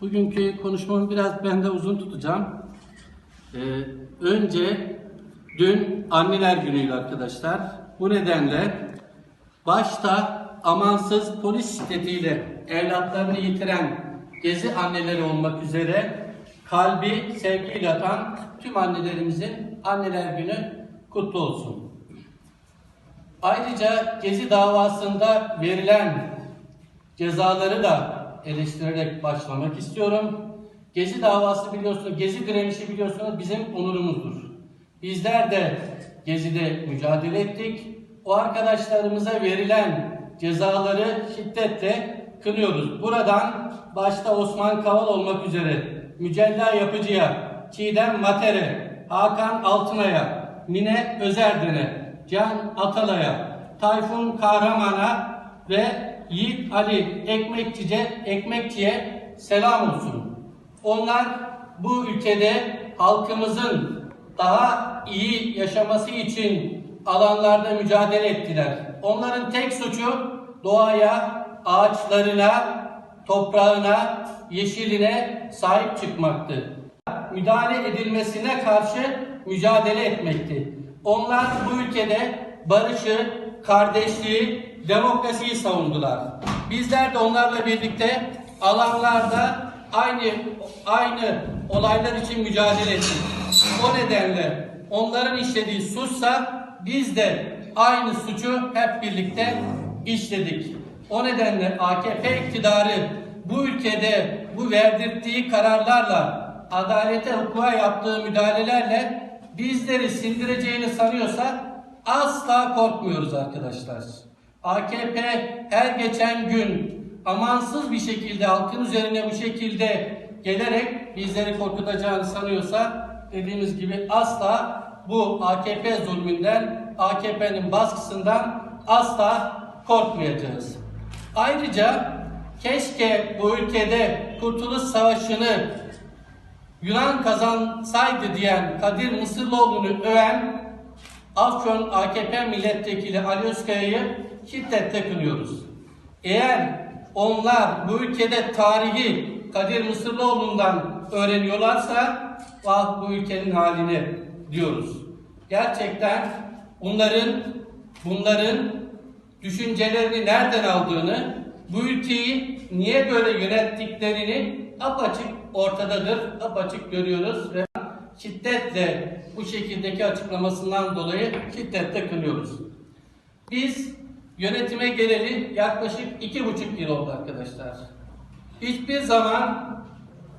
Bugünkü konuşmamı biraz ben de uzun tutacağım. Ee, önce dün anneler günüydü arkadaşlar. Bu nedenle başta amansız polis şiddetiyle evlatlarını yitiren gezi anneleri olmak üzere kalbi sevgiyle atan tüm annelerimizin anneler günü kutlu olsun. Ayrıca Gezi davasında verilen cezaları da eleştirerek başlamak istiyorum. Gezi davası biliyorsunuz, Gezi direnişi biliyorsunuz bizim onurumuzdur. Bizler de Gezi'de mücadele ettik. O arkadaşlarımıza verilen cezaları şiddetle kınıyoruz. Buradan başta Osman Kaval olmak üzere Mücella Yapıcı'ya, Çiğdem Mater'e, Hakan Altınay'a, Mine Özerden'e, Can Atalay'a, Tayfun Kahraman'a ve Yiğit Ali Ekmekçice, Ekmekçi'ye selam olsun. Onlar bu ülkede halkımızın daha iyi yaşaması için alanlarda mücadele ettiler. Onların tek suçu doğaya, ağaçlarına, toprağına, yeşiline sahip çıkmaktı. Müdahale edilmesine karşı mücadele etmekti. Onlar bu ülkede barışı, kardeşliği, demokrasiyi savundular. Bizler de onlarla birlikte alanlarda aynı aynı olaylar için mücadele ettik. O nedenle onların işlediği suçsa biz de aynı suçu hep birlikte işledik. O nedenle AKP iktidarı bu ülkede bu verdirttiği kararlarla adalete hukuka yaptığı müdahalelerle bizleri sindireceğini sanıyorsa asla korkmuyoruz arkadaşlar. AKP her geçen gün amansız bir şekilde halkın üzerine bu şekilde gelerek bizleri korkutacağını sanıyorsa dediğimiz gibi asla bu AKP zulmünden, AKP'nin baskısından asla korkmayacağız. Ayrıca keşke bu ülkede Kurtuluş Savaşı'nı Yunan kazansaydı diyen Kadir Mısırlıoğlu'nu öven Afyon AKP milletvekili Ali Özkaya'yı şiddetle kınıyoruz. Eğer onlar bu ülkede tarihi Kadir Mısırlıoğlu'ndan öğreniyorlarsa vah bu ülkenin haline diyoruz. Gerçekten bunların bunların düşüncelerini nereden aldığını, bu ülkeyi niye böyle yönettiklerini apaçık ortadadır, apaçık görüyoruz ve şiddetle bu şekildeki açıklamasından dolayı şiddetle kınıyoruz. Biz yönetime geleli yaklaşık iki buçuk yıl oldu arkadaşlar. Hiçbir zaman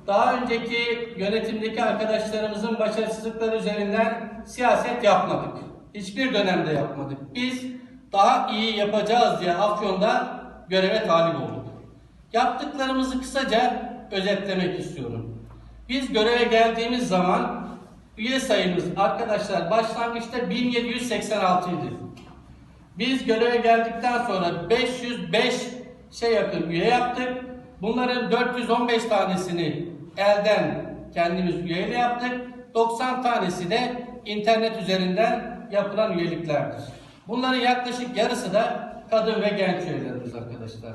daha önceki yönetimdeki arkadaşlarımızın başarısızlıkları üzerinden siyaset yapmadık. Hiçbir dönemde yapmadık. Biz daha iyi yapacağız diye Afyon'da göreve talip olduk. Yaptıklarımızı kısaca özetlemek istiyorum. Biz göreve geldiğimiz zaman üye sayımız arkadaşlar başlangıçta 1786 idi. Biz göreve geldikten sonra 505 şey yakın üye yaptık. Bunların 415 tanesini elden kendimiz üyeyle yaptık. 90 tanesi de internet üzerinden yapılan üyeliklerdir. Bunların yaklaşık yarısı da kadın ve genç üyelerimiz arkadaşlar.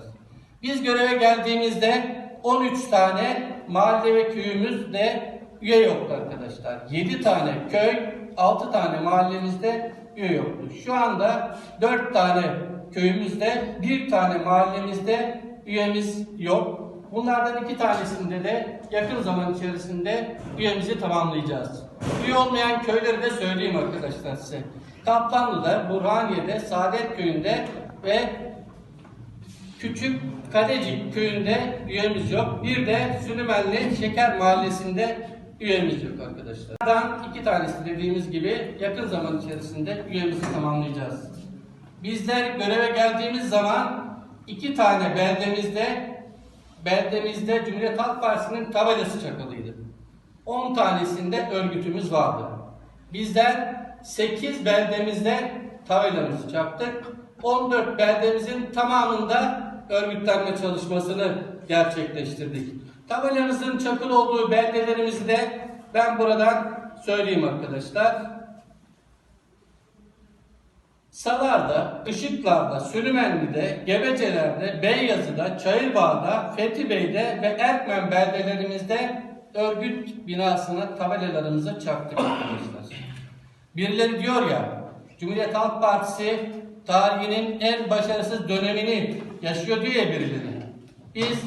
Biz göreve geldiğimizde 13 tane mahalle ve köyümüzde üye yoktu arkadaşlar. 7 tane köy, 6 tane mahallemizde üye yoktu. Şu anda 4 tane köyümüzde, 1 tane mahallemizde üyemiz yok. Bunlardan iki tanesinde de yakın zaman içerisinde üyemizi tamamlayacağız. Üye olmayan köyleri de söyleyeyim arkadaşlar size. Kaplanlı'da, Burhaniye'de, Saadet Köyü'nde ve Küçük Kalecik köyünde üyemiz yok. Bir de Sülümenli Şeker Mahallesi'nde üyemiz yok arkadaşlar. Buradan iki tanesi dediğimiz gibi yakın zaman içerisinde üyemizi tamamlayacağız. Bizler göreve geldiğimiz zaman iki tane beldemizde beldemizde Cumhuriyet Halk Partisi'nin tabelası çakılıydı. 10 tanesinde örgütümüz vardı. Bizler 8 beldemizde tabelamızı çaktık. 14 beldemizin tamamında örgütlenme çalışmasını gerçekleştirdik. Tabelamızın çakıl olduğu beldelerimizi de ben buradan söyleyeyim arkadaşlar. Salar'da, Işıklar'da, Sürümenli'de, Gebeceler'de, Beyyazı'da, Çayırbağ'da, Fethi Bey'de ve Erkmen beldelerimizde örgüt binasına tabelalarımızı çaktık arkadaşlar. Birileri diyor ya, Cumhuriyet Halk Partisi tarihinin en başarısız dönemini yaşıyor diyor ya birileri. Biz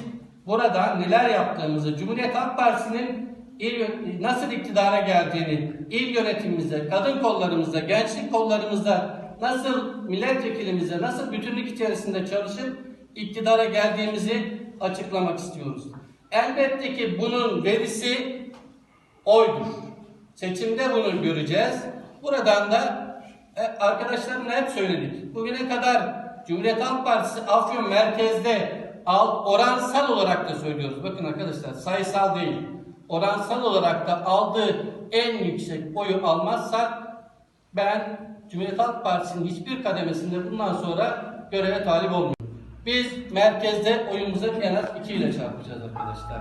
buradan neler yaptığımızı, Cumhuriyet Halk Partisi'nin il, nasıl iktidara geldiğini, il yönetimimizde, kadın kollarımızda, gençlik kollarımızda, nasıl milletvekilimize, nasıl bütünlük içerisinde çalışıp iktidara geldiğimizi açıklamak istiyoruz. Elbette ki bunun verisi oydur. Seçimde bunu göreceğiz. Buradan da e, arkadaşlarımla hep söyledik. Bugüne kadar Cumhuriyet Halk Partisi Afyon merkezde al, oransal olarak da söylüyoruz. Bakın arkadaşlar sayısal değil. Oransal olarak da aldığı en yüksek oyu almazsak ben Cumhuriyet Halk Partisi'nin hiçbir kademesinde bundan sonra göreve talip olmuyorum. Biz merkezde oyumuzu en az 2 ile çarpacağız arkadaşlar.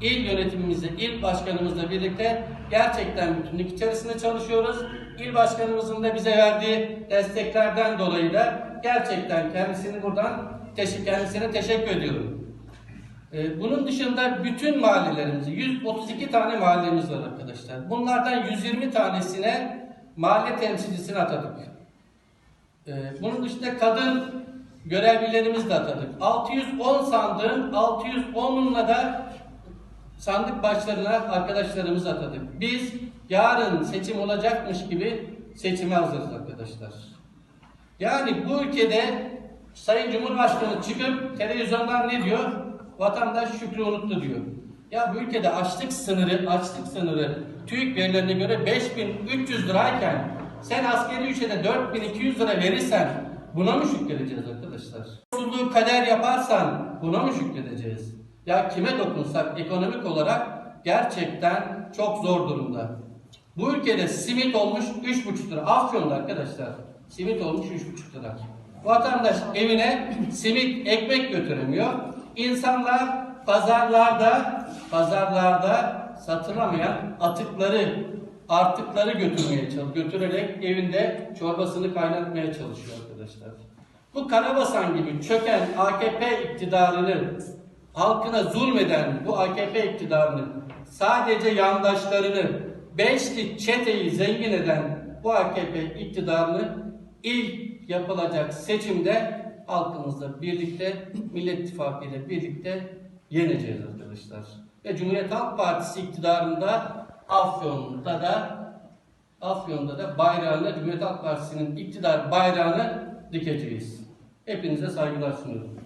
İl yönetimimizle, il başkanımızla birlikte gerçekten bütünlük içerisinde çalışıyoruz. İl başkanımızın da bize verdiği desteklerden dolayı da gerçekten kendisini buradan kendisine teşekkür ediyorum. Ee, Bunun dışında bütün mahallelerimizi, 132 tane mahallemiz var arkadaşlar. Bunlardan 120 tanesine mahalle temsilcisini atadık. Ee, Bunun dışında kadın görevlilerimizi de atadık. 610 sandığın 610'unla da sandık başlarına arkadaşlarımızı atadık. Biz yarın seçim olacakmış gibi seçime hazırız arkadaşlar. Yani bu ülkede Sayın Cumhurbaşkanı çıkıp televizyondan ne diyor? Vatandaş şükrü unuttu diyor. Ya bu ülkede açlık sınırı, açlık sınırı TÜİK verilerine göre 5300 lirayken sen askeri ücrete 4200 lira verirsen buna mı şükredeceğiz arkadaşlar? Yolsuzluğu kader yaparsan buna mı şükredeceğiz? Ya kime dokunsak ekonomik olarak gerçekten çok zor durumda. Bu ülkede simit olmuş 3,5 lira. Afyon'da arkadaşlar simit olmuş 3,5 lira. Vatandaş evine simit ekmek götüremiyor. İnsanlar pazarlarda pazarlarda satılamayan atıkları artıkları götürmeye çalışıyor. Götürerek evinde çorbasını kaynatmaya çalışıyor arkadaşlar. Bu Karabasan gibi çöken AKP iktidarını halkına zulmeden bu AKP iktidarını sadece yandaşlarını beşli çeteyi zengin eden bu AKP iktidarını ilk yapılacak seçimde halkımızla birlikte Millet İttifakı ile birlikte yeneceğiz arkadaşlar. Ve Cumhuriyet Halk Partisi iktidarında Afyon'da da Afyon'da da bayrağını Cumhuriyet Halk Partisi'nin iktidar bayrağını dikeceğiz. Hepinize saygılar sunuyorum.